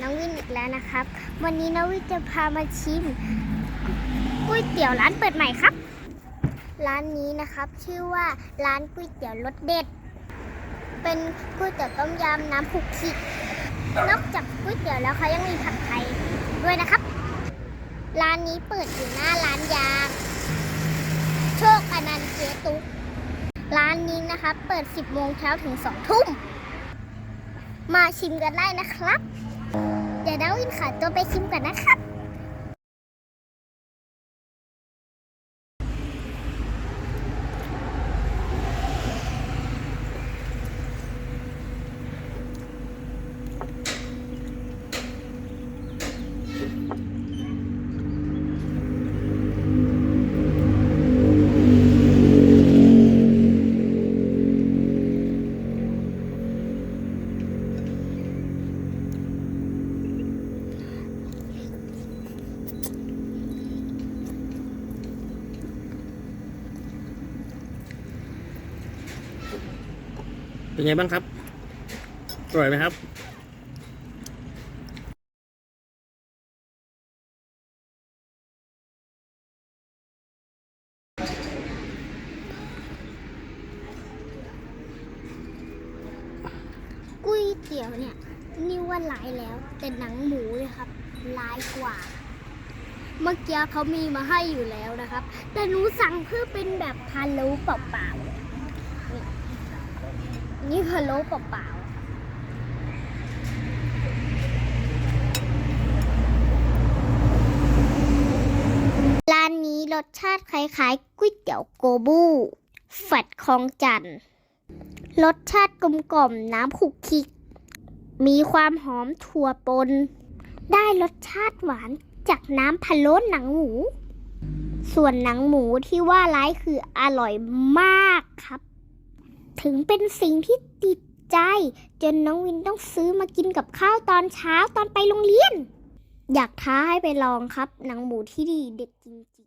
น้องวินอีกแล้วนะครับ วันนี้นาวินจะพามาชิมก๋วยเตี๋ยวร้านเปิดใหม่ครับ ร้านนี้นะครับชื่อว่าร้านก๋วยเตี๋ยวรสเด็ด เป็นก๋วยเตี๋ยวต้มยำน้ำผุกขิกนอกจากก๋วยเตี๋ยวแล้วเขายังมีผัดไทยด้วยนะครับ ร้านนี้เปิดอยู่หน้าร้านยาง โชคอนันต์เจตุกร้านนี้นะครับเปิด 10 โมงเช้าถึง 2 ทุ่ม มาชิมกันได้นะครับ อินขาตัวไปชิมกันนะครับ เป็นไงบ้างครับ อร่อยไหมครับก๋วยเตี๋ยวเนี่ยนี่ว่าหลายแล้ว แต่หนังหมูเลยครับหลายกว่า เมื่อกี้เขามีมาให้อยู่แล้วนะครับ แต่หนูสั่งเพื่อเป็นแบบพะโลเปล่าๆ นี่พะโล้เปล่าๆร้านนี้รสชาติคล้ายๆก๋วยเตี๋ยวโกบูแฟดคลองจันทร์รสชาติกลมกล่อมน้ำขุกคิก มีความหอมถั่วปน ได้รสชาติหวานจากน้ำพะโล้หนังหมู ส่วนหนังหมูที่ว่าร้ายคืออร่อยมากครับ ถึงเป็นสิ่งที่ติดใจ จนน้องวินต้องซื้อมากินกับข้าวตอนเช้าตอนไปโรงเรียน อยากท้าให้ไปลองครับ หนังหมูที่ดีเด็ดจริง